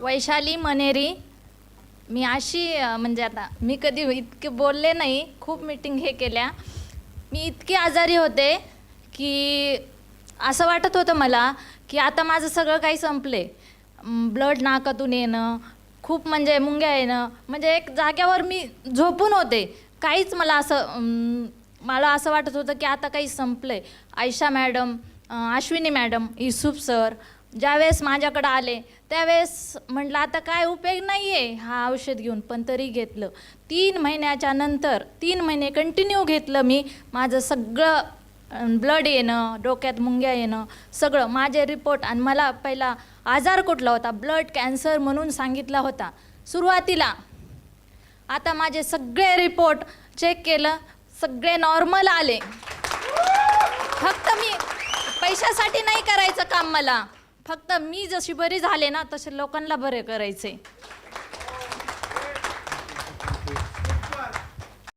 वैशाली मनेरी. मी अशी म्हणजे आता मी कधी इतके बोलले नाही खूप मीटिंग हे केल्या. मी इतकी आजारी होते की असं वाटत होतं मला की आता माझं सगळं काही संपले. ब्लड नाकातून येणं खूप म्हणजे मुंग्या येणं म्हणजे एक जाग्यावर मी झोपून होते. काहीच मला असं मला असं वाटत होतं की आता काही संपलं. Ayesha madam Ashwini madam Yusuf sir ज्यावेळेस माझ्याकडं आले त्यावेळेस म्हटलं आता काय उपयोग नाही आहे हा औषध घेऊन. पण तरी घेतलं. तीन महिन्याच्या नंतर तीन महिने कंटिन्यू घेतलं मी. माझं सगळं ब्लड येणं डोक्यात मुंग्या येणं सगळं. माझे रिपोर्ट आणि मला पहिला आजार कुठला होता? ब्लड कॅन्सर म्हणून सांगितला होता. सुरुवातीला आता माझे सगळे रिपोर्ट चेक केलं. सगळे नॉर्मल आले. फक्त मी पैशासाठी नाही करायचं काम मला. फक्त मी जशी बरी झाले ना तसे लोकांना बरे करायचे.